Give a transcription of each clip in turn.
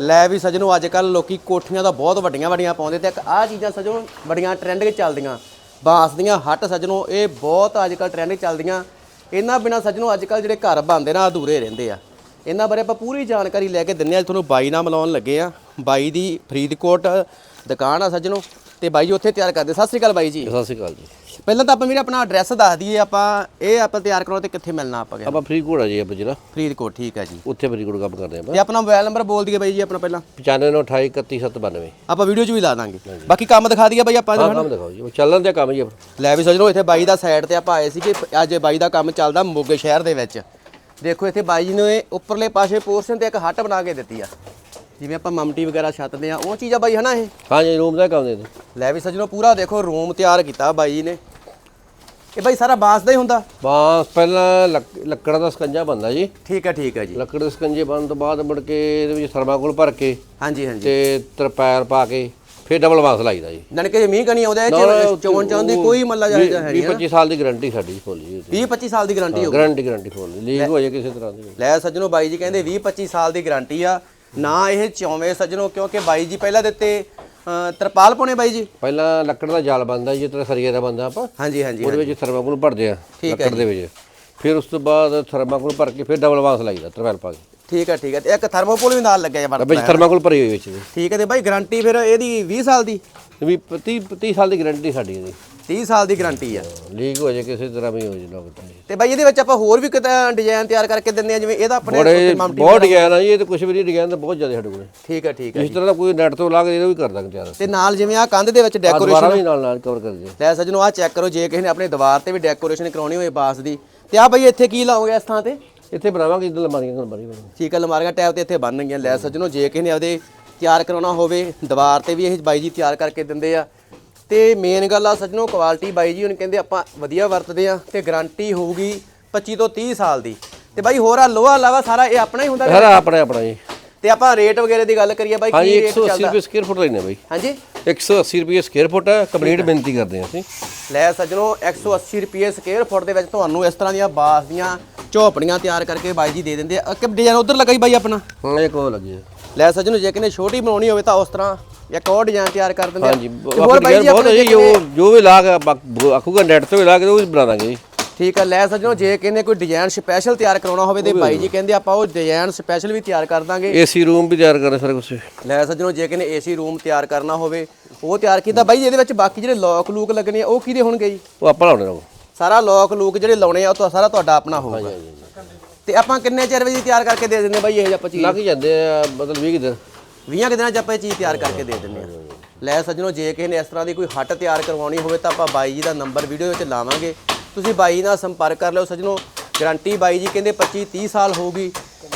ਲੈ ਵੀ ਸਜਣੋ ਅੱਜ ਕੱਲ ਲੋਕੀ ਕੋਠੀਆਂ ਤਾਂ ਬਹੁਤ ਵੱਡੀਆਂ ਵੱਡੀਆਂ ਪਾਉਂਦੇ ਤੇ ਇੱਕ ਆਹ ਚੀਜ਼ਾਂ ਸਜਣੋ, ਬੜੀਆਂ ਟ੍ਰੈਂਡ 'ਚ ਚੱਲਦੀਆਂ। ਬਾਂਸ ਦੀਆਂ ਹੱਟ ਸਜਣੋ, ਇਹ ਬਹੁਤ ਅੱਜ ਕੱਲ ਟ੍ਰੈਂਡ 'ਚ ਚੱਲਦੀਆਂ। ਇਹਨਾਂ ਬਿਨਾ ਸਜਣੋ ਅੱਜ ਕੱਲ ਜਿਹੜੇ ਘਰ ਬਣਦੇ ਨਾ, ਅਧੂਰੇ ਰਹਿੰਦੇ ਆ। ਇਹਨਾਂ ਬਾਰੇ ਆਪਾਂ ਪੂਰੀ ਜਾਣਕਾਰੀ ਲੈ ਕੇ ਦਿੰਨੇ ਆ ਤੁਹਾਨੂੰ ਬਾਈ ਨਾਲ ਮਿਲਾਉਣ ਲੱਗੇ ਆ। ਬਾਈ ਦੀ ਫਰੀਦਕੋਟ ਦੁਕਾਨ ਆ ਸਜਣੋ। ਤੇ ਬਾਈ ਜੀ, ਉੱਥੇ ਤਿਆਰ ਕਰਦੇ। ਸਤਿ ਸ੍ਰੀ ਅਕਾਲ ਬਾਈ ਜੀ। ਸਤਿ ਸ਼੍ਰੀ ਅਕਾਲ ਜੀ। ਪਹਿਲਾਂ ਤਾਂ ਆਪਾਂ ਵੀਰੇ ਆਪਣਾ ਐਡਰੈਸ ਦੱਸ ਦਈਏ ਆਪਾਂ ਇਹ ਆਪਾਂ ਤਿਆਰ ਕਰਾਉਣਾ ਤੇ ਕਿੱਥੇ ਮਿਲਣਾ ਆਪਾਂ ਆਪਾਂ ਫਰੀਦਕੋਟ ਆ ਜੀ ਆਪਾਂ ਜਿਹੜਾ ਫਰੀਦਕੋਟ ਠੀਕ ਹੈ ਜੀ। ਉੱਥੇ ਫਰੀਦਕੋਟ ਕੰਮ ਕਰਦੇ ਆਪਾਂ। ਤੇ ਆਪਣਾ ਮੋਬਾਈਲ ਨੰਬਰ ਬੋਲ ਦਈਏ ਬਾਈ ਜੀ ਆਪਣਾ ਪਹਿਲਾਂ। 9528319792 ਆਪਾਂ ਵੀਡੀਓ 'ਚ ਵੀ ਲਾ ਦਾਂਗੇ। ਬਾਕੀ ਕੰਮ ਦਿਖਾ ਦਈਏ ਬਾਈ ਆਪਾਂ ਹਾਂ ਕੰਮ ਦਿਖਾਓ ਜੀ। ਚੱਲਣ ਦੇ ਕੰਮ ਜੀ ਲੈ ਵੀ ਸਜਣੋ ਇੱਥੇ ਬਾਈ ਦਾ ਸਾਈਡ ਤੇ ਆਪਾਂ ਆਏ ਸੀ ਕਿ ਅੱਜ ਬਾਈ ਦਾ ਕੰਮ ਚੱਲਦਾ ਮੋਗੇ ਸ਼ਹਿਰ ਦੇ ਵਿੱਚ। ਦੇਖੋ ਇੱਥੇ ਬਾਈ ਜੀ ਨੇ ਉੱਪਰਲੇ ਪਾਸੇ ਪੋਰਸ਼ਨ ਤੇ ਇੱਕ ਹੱਟ ਬਣਾ ਕੇ ਦਿੱਤੀ ਆ। ਜਿਵੇਂ ਆਪਾਂ ਮਮਟੀ ਵਗੈਰਾ ਛੱਤਦੇ ਆ ਉਹ ਚੀਜ਼ ਆ ਬਾਈ ਹਨਾ ਇਹ? ਹਾਂ ਜੀ ਰੂਮ ਦਾ ਕੰਮ ਦੇ ਲੈ ਵੀ ਸਜਣੋ ਪੂਰਾ ਦੇਖੋ ਰੂਮ ਤਿਆਰ ਕੀਤਾ ਬਾਈ ਜੀ ਨੇ। ਇਹ ਬਾਈ ਸਾਰਾ ਬਾਂਸ ਦਾ ਹੀ ਹੁੰਦਾ? ਬਾਂਸ ਪਹਿਲਾਂ ਲੱਕ- ਲੱਕੜਾਂ ਦਾ ਸਕੰਜਾ ਬਣਦਾ ਜੀ। ਠੀਕ ਹੈ ਠੀਕ ਹੈ ਜੀ। ਲੱਕੜ ਦੇ ਸਕੰਜੇ ਬਣਨ ਤੋਂ ਬਾਅਦ ਮੁੜ ਕੇ ਇਹਦੇ ਵਿੱਚ ਥਰਮਾਕੋਲ ਭਰ ਕੇ ਹਾਂਜੀ ਹਾਂਜੀ। ਤੇ ਤਰਪਾਲ ਪਾ ਕੇ ਫਿਰ ਡਬਲ ਬਾਂਸ ਲਾਈਦਾ ਜੀ। ਕਿ ਜੇ ਮੀਂਹ ਕਣੀ ਆਉਂਦਾ ਇਹ ਚ ਚੋਣ ਚਾਉਣ ਦੀ ਕੋਈ ਮੱਲਾ ਜਾਇਜ਼ ਹੈ ਨਹੀਂ 25 ਸਾਲ ਦੀ ਗਾਰੰਟੀ ਸਾਡੀ ਫੁੱਲ ਜੀ 20 25 ਸਾਲ ਦੀ ਗਾਰੰਟੀ ਹੋ ਗਾਰੰਟੀ ਗਾਰੰਟੀ ਫੁੱਲ ਲੀਕ ਹੋ ਜਾਏ ਕਿਸੇ ਤਰ੍ਹਾਂ ਦੀ। ਲੈ ਸੱਜਣੋ ਬਾਈ ਜੀ ਕਹਿੰਦੇ 20 25 ਸਾਲ ਦੀ ਗਾਰੰਟੀ ਆ। ਨਾ ਇਹ ਚੌਵੇਂ ਸੱਜਣੋ ਕਿਉਂਕਿ ਬਾਈ ਜੀ ਪਹਿਲਾਂ ਦਿੱਤੇ ਤਰਪਾਲ ਪਾਉਣੇ ਬਾਈ ਜੀ? ਪਹਿਲਾਂ ਲੱਕੜ ਦਾ ਜਾਲ ਬਣਦਾ ਜਿਸ ਤਰ੍ਹਾਂ ਸਰੀਏ ਦਾ ਬਣਦਾ ਆਪਾਂ। ਹਾਂਜੀ ਹਾਂਜੀ ਉਹਦੇ ਵਿੱਚ ਥਰਮਾਕੋਲ ਭਰਦੇ ਆ ਲੱਕੜ ਦੇ ਵਿੱਚ। ਫਿਰ ਉਸ ਤੋਂ ਬਾਅਦ ਥਰਮਾਕੋਲ ਭਰ ਕੇ ਫਿਰ ਡਬਲ ਬਾਂਸ ਲਾਈਦਾ ਤਰਪਾਲ ਪਾ ਕੇ। ਠੀਕ ਹੈ ਠੀਕ ਹੈ ਤੇ ਇੱਕ ਥਰਮੋਕੋਲ ਵੀ ਨਾਲ ਲੱਗਿਆ ਜਾਂ ਵਿੱਚ ਥਰਮਾਕੋਲ ਭਰੀ ਹੋਈ ਵਿੱਚ ਜੀ ਠੀਕ ਹੈ ਤੇ ਬਾਈ ਗਾਰੰਟੀ ਫਿਰ ਇਹਦੀ 20 ਸਾਲ ਦੀ? ਵੀ 30 30 ਸਾਲ ਦੀ ਗਾਰੰਟੀ ਸਾਡੀ ਇਹਦੀ। 30 ਸਾਲ ਦੀ ਗਾਰੰਟੀ ਆ। ਲੀਕ ਹੋ ਜਾਏ ਕਿਸੇ ਤਰ੍ਹਾਂ ਵੀ ਹੋ ਜਾਏ ਲੋਕ ਤਾਂ। ਜੀ। ਤੇ ਬਾਈ ਇਹਦੇ ਵਿੱਚ ਆਪਾਂ ਹੋਰ ਵੀ ਕਿਤੇ ਡਿਜ਼ਾਈਨ ਤਿਆਰ ਕਰਕੇ ਦਿੰਦੇ ਆ ਜਿਵੇਂ ਇਹਦਾ ਆਪਣੇ ਬੜੇ ਬਹੁਤ ਡਿਜ਼ਾਈਨ ਆ। ਜੀ ਇਹ ਤਾਂ ਕੁਝ ਵੀ ਨਹੀਂ ਡਿਜ਼ਾਈਨ ਤਾਂ ਬਹੁਤ ਜ਼ਿਆਦਾ ਸਾਡੇ ਕੋਲ। ਠੀਕ ਹੈ ਠੀਕ ਹੈ ਇਸ ਤਰ੍ਹਾਂ ਦਾ ਕੋਈ ਨੈਟ ਤੋਂ ਲਾ ਕੇ ਇਹਦਾ ਵੀ ਕਰ ਦਾਂਗੇ ਤਿਆਰ ਤੇ ਨਾਲ ਜਿਵੇਂ ਆ ਕੰਧ ਦੇ ਵਿੱਚ ਡੈਕੋਰੇਸ਼ਨ ਵੀ ਨਾਲ ਨਾਲ ਕਵਰ ਕਰ ਦਿਓ। ਲੈ ਸੱਜਣੋ ਆ ਚੈੱਕ ਕਰੋ ਜੇ ਕਿਸੇ ਨੇ ਆਪਣੇ ਦੀਵਾਰ ਤੇ ਵੀ ਡੈਕੋਰੇਸ਼ਨ ਕਰਾਉਣੀ ਹੋਵੇ ਬਾਸ ਦੀ। ਤੇ ਆ ਬਾਈ ਇੱਥੇ ਕੀ ਲਾਓਗੇ ਇਸ ਥਾਂ ਤੇ? ਇੱਥੇ ਬਣਾਵਾਂਗੇ ਇਦਾਂ ਲਮਾਰੀਆਂ ਲਮਾਰੀ ਠੀਕ ਹੈ ਲਮਾਰੀਆਂ ਟੈਬ ਤੇ ਇੱਥੇ ਬਣਨਗੀਆਂ ਲੈ ਸੱਜਣੋ ਜੇ ਕਿਸੇ ਨੇ ਆਪਦੇ ਤਿਆਰ ਕਰਾਉਣਾ ਹੋਵੇ ਦੀਵਾਰ ਤੇ ਵੀ ਇਹ ਬਾਈ ਜੀ ਤਿਆਰ ਕਰਕੇ ਦਿੰਦੇ ਆ। ਤੇ ਮੇਨ ਗੱਲ ਆ ਸੱਜਣੋ ਕੁਆਲਿਟੀ ਬਾਈ ਜੀ ਹੁਣ ਕਹਿੰਦੇ ਆਪਾਂ ਵਧੀਆ ਵਰਤਦੇ ਆ ਤੇ ਗਾਰੰਟੀ ਹੋਊਗੀ 25 ਤੋਂ 30 ਸਾਲ ਦੀ। ਤੇ ਬਾਈ ਹੋਰ ਆ ਲੋਹਾ ਇਲਾਵਾ ਸਾਰਾ ਇਹ ਆਪਣਾ ਹੀ ਹੁੰਦਾ ਸਾਰਾ ਆਪਣਾ ਆਪਣਾ ਜੀ। ਤੇ ਆਪਾਂ ਰੇਟ ਵਗੈਰੇ ਦੀ ਗੱਲ ਕਰੀਏ ਬਾਈ ਹਾਂਜੀ ਕੀ ਰੇਟ 180 ਚੱਲਦਾ? ਰੁਪਏ ਸਕੁਅਰ ਫੁੱਟ ਲੈਣੇ ਬਾਈ। ਹਾਂਜੀ? 180 ਰੁਪਏ ਸਕੁਅਰ ਫੁੱਟ ਹੈ ਕੰਪਲੀਟ ਬੇਨਤੀ ਕਰਦੇ ਹਾਂ ਅਸੀਂ। ਲੈ ਸੱਜਣੋ 180 ਰੁਪਏ ਸਕੁਅਰ ਫੁੱਟ ਦੇ ਵਿੱਚ ਤੁਹਾਨੂੰ ਇਸ ਤਰ੍ਹਾਂ ਦੀਆਂ ਬਾਸ ਦੀਆਂ ਝੋਪੜੀਆਂ ਤਿਆਰ ਕਰਕੇ ਬਾਈ ਜੀ ਦੇ ਦਿੰਦੇ ਆ। ਕਿ ਡਿਜ਼ਾਈਨ ਉਧਰ ਲਗਾਈ ਬਾਈ ਆਪਣਾ। ਹਾਂ ਇਹ ਕੋ ਲੱਗੀ ਹੈ ਲੈ ਸੱਜਣੋ ਜੇ ਕਿਨੇ ਛੋਟੀ ਬਣਾਉਣੀ ਹੋਵੇ ਤਾਂ ਉਸ ਤਰ੍ਹਾਂ ਇੱਕ ਹੋਰ ਡਿਜ਼ਾਈਨ ਤਿਆਰ ਕਰ ਦਿੰਦੇ ਆ। ਹਾਂਜੀ ਹੋਰ ਬਾਈ ਜੀ ਬਹੁਤ ਹੈ ਜੀ ਜੋ ਜੋ ਵੀ ਲਾ ਕੇ ਆਖੂਗਾ ਨੈਟ ਤੋਂ ਵੀ ਲਾ ਕੇ ਉਹ ਵੀ ਬਣਾ ਦਾਂਗੇ ਜੀ। ਠੀਕ ਹੈ ਲੈ ਸੱਜਣੋ ਜੇ ਕਿਨੇ ਕੋਈ ਡਿਜ਼ਾਈਨ ਸਪੈਸ਼ਲ ਤਿਆਰ ਕਰਾਉਣਾ ਹੋਵੇ ਤੇ ਬਾਈ ਜੀ ਕਹਿੰਦੇ ਆਪਾਂ ਉਹ ਡਿਜ਼ਾਈਨ ਸਪੈਸ਼ਲ ਵੀ ਤਿਆਰ ਕਰ ਦਾਂਗੇ। ਏਸੀ ਰੂਮ ਵੀ ਤਿਆਰ ਕਰਨਾ ਸਾਰਾ ਕੁਝ ਲੈ ਸੱਜਣੋ ਜੇ ਕਿਨੇ ਏਸੀ ਰੂਮ ਤਿਆਰ ਕਰਨਾ ਹੋਵੇ ਉਹ ਤਿਆਰ ਕੀਤਾ ਬਾਈ ਇਹਦੇ ਵਿੱਚ ਬਾਕੀ ਜਿਹੜੇ ਲੋਕ ਲੂਕ ਲੱਗਣੇ ਆ ਉਹ ਕਿਹਦੇ ਹੋਣਗੇ ਜੀ? ਉਹ ਆਪਾਂ ਲਾਉਣੇ ਰਹੋ ਸਾਰਾ ਲੋਕ ਲੂਕ ਜਿਹੜੇ ਲਾਉਣੇ ਆ ਉਹ ਤਾਂ ਸਾਰਾ ਤੁਹਾਡਾ ਆਪਣਾ ਹੋਊਗਾ। ਤੇ ਆਪਾਂ ਕਿੰਨੇ ਚਿਰ ਵਿੱਚ ਤਿਆਰ ਕਰਕੇ ਦੇ ਦਿੰਦੇ ਬਾਈ ਇਹ ਜਿਹਾ ਚੀਜ਼? ਲੱਗ ਜਾਂਦੇ ਆ ਮਤਲਬ 20 ਦਿਨ। 20 ਕੁ ਦਿਨਾਂ 'ਚ ਆਪਾਂ ਇਹ ਚੀਜ਼ ਤਿਆਰ ਕਰਕੇ ਦੇ ਦਿੰਦੇ ਆ। ਲੈ ਸੱਜਣੋ ਜੇ ਕਿਸੇ ਨੇ ਇਸ ਤਰ੍ਹਾਂ ਦੀ ਕੋਈ ਹੱਟ ਤਿਆਰ ਕਰਵਾਉਣੀ ਹੋਵੇ ਤਾਂ ਆਪਾਂ ਬਾਈ ਜੀ ਦਾ ਨੰਬਰ ਵੀਡੀਓ ਵਿੱਚ ਲਾਵਾਂਗੇ। ਤੁਸੀਂ ਬਾਈ ਨਾਲ ਸੰਪਰਕ ਕਰ ਲਿਓ ਸੱਜਣੋ। ਗਾਰੰਟੀ ਬਾਈ ਜੀ ਕਹਿੰਦੇ 25 30 ਸਾਲ ਹੋਊਗੀ।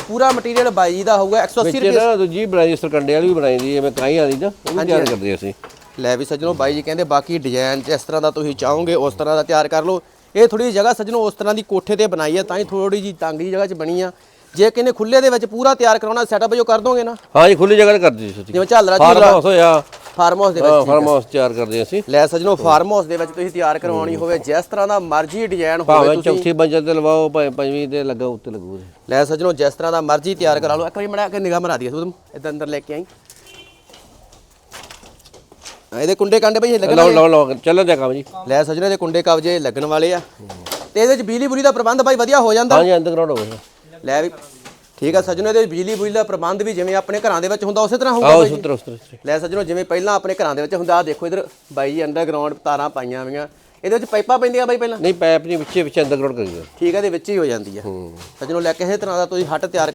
ਪੂਰਾ ਮਟੀਰੀਅਲ ਬਾਈ ਜੀ ਦਾ ਹੋਊਗਾ 180 ਵਿੱਚ ਨਾ ਦੂਜੀ ਬਣਾਈ ਸਰਕੰਡੇ ਵਾਲੀ ਵੀ ਬਣਾਈ ਦੀ ਐਵੇਂ ਕਾਈ ਵਾਲੀ ਦਾ ਉਹ ਵੀ ਤਿਆਰ ਕਰਦੇ ਅਸੀਂ। ਲੈ ਵੀ ਸੱਜਣੋ ਬਾਈ ਜੀ ਕਹਿੰਦੇ ਬਾਕੀ ਡਿਜ਼ਾਈਨ ਜਿਸ ਤਰ੍ਹਾਂ ਦਾ ਤੁਸੀਂ ਚਾਹੋਗੇ ਉਸ ਤਰ੍ਹਾਂ ਦਾ ਤਿਆਰ ਕਰ ਲਓ। ਇਹ ਥੋੜੀ ਜਗ੍ਹਾ ਸੱਜਣੋ ਉਸ ਤਰ੍ਹਾਂ ਦੀ ਕੋਠੇ ਤੇ ਬਣਾਈ ਹੈ ਤਾਂ ਹੀ ਥੋੜੀ ਜੀ ਤੰਗ ਜੀ ਜਗ੍ਹਾ 'ਚ ਬਣੀ ਆ। ਜੇ ਕਿਨੇ ਖੁੱਲੇ ਦੇ ਵਿੱਚ ਪੂਰਾ ਤਿਆਰ ਕਰਾਉਣਾ ਸੈਟਅਪ ਜੋ ਕਰ ਦੋਗੇ ਨਾ। ਹਾਂ ਜੀ ਖੁੱਲੀ ਜਗ੍ਹਾ ਤੇ ਕਰਦੇ ਸੀ ਜਿਵੇਂ ਝਾਲਰਾ ਫਾਰਮ ਹਾਊਸ ਹੋਇਆ। ਫਾਰਮ ਹਾਊਸ ਦੇ ਵਿੱਚ ਹਾਂ ਫਾਰਮ ਹਾਊਸ ਤਿਆਰ ਕਰਦੇ ਅਸੀਂ। ਲੈ ਸਜਣੋ ਫਾਰਮ ਹਾਊਸ ਦੇ ਵਿੱਚ ਤੁਸੀਂ ਤਿਆਰ ਕਰਵਾਉਣੀ ਹੋਵੇ ਜਿਸ ਤਰ੍ਹਾਂ ਦਾ ਮਰਜ਼ੀ ਡਿਜ਼ਾਈਨ ਹੋਵੇ ਤੁਸੀਂ। ਚੌਥੀ ਮੰਜ਼ਲ ਤੇ ਲਵਾਓ ਭਾਵੇਂ ਪੰਜਵੀਂ ਤੇ ਲੱਗਾ ਉੱਤੇ ਲੱਗੂ। ਲੈ ਸਜਣੋ ਜਿਸ ਤਰ੍ਹਾਂ ਦਾ ਮਰਜ਼ੀ ਤਿਆਰ ਕਰਾ ਲਓ। ਇੱਕ ਵਾਰੀ ਮੜਾ ਕੇ ਨਿਗਾਹ ਮਰਾ ਦਈਏ ਸੁਦਮ ਇਦਾਂ ਅੰਦਰ ਲੈ ਕੇ ਆਈ। ਆ, ਇਹਦੇ ਕੁੰਡੇ ਕਾਂਡੇ ਇਹ ਲੱਗਣ ਲਾਓ ਵਾਲੇ ਲਾਓ ਲਾਓ ਚੱਲਣ ਦਾ ਕੰਮ ਜੀ। ਲੈ ਸਜਣੋ ਇਹਦੇ ਕੁੰਡੇ ਕਬਜੇ ਲੱਗਣ ਵਾਲੇ ਆ। ਤੇ ਇਹਦੇ ਵਿੱਚ ਬਿਜਲੀ ਬੁਰੀ ਦਾ ਪ੍ਰਬੰਧ ਬਾਈ ਵਧੀਆ ਹੋ ਜਾਂਦਾ। ਹਾਂ ਜੀ ਅੰਡਰਗਰਾਉਂਡ ਹੋਵੇ ਲੈ ਵੀ ਠੀਕ ਆ ਸਜਣੋ ਇਹਦੇ ਬਿਜਲੀ ਬੁਰੀ ਦਾ ਪ੍ਰਬੰਧ ਵੀ ਜਿਵੇਂ ਆਪਣੇ ਘਰਾਂ ਦੇ ਵਿੱਚ ਹੁੰਦਾ ਉਸੇ ਤਰ੍ਹਾਂ ਹੋਊਗਾ ਜੀ? ਸੁਤਰ ਉਤਰ ਲੈ ਸੱਜਣੋ ਜਿਵੇਂ ਪਹਿਲਾਂ ਆਪਣੇ ਘਰਾਂ ਦੇ ਵਿੱਚ ਹੁੰਦਾ ਆ ਦੇਖੋ ਇਧਰ ਬਾਈ ਜੀ ਅੰਡਰਗਰਾਉਂਡ ਤਾਰਾਂ ਪਾਈਆਂ ਹੋਈਆਂ। ਇਹਦੇ ਵਿੱਚ ਪਾਈਪਾਂ ਪੈਂਦੀਆਂ ਬਾਈ ਪਹਿਲਾਂ? ਨਹੀਂ ਪਾਈਪ ਨਹੀਂ ਵਿੱਚੇ ਵਿੱਚ ਅੰਡਰਗਰਾਉਂਡ ਕਰੀਦਾ ਠੀਕ ਹੈ ਦੇ ਵਿੱਚ ਹੀ ਹੋ ਜਾਂਦੀ ਹੈ। ਸੱਜਣੋ ਲੈ ਕਿਸੇ ਤਰ੍ਹਾਂ ਦਾ ਤੁਸੀਂ ਹੱਟ ਤਿਆਰ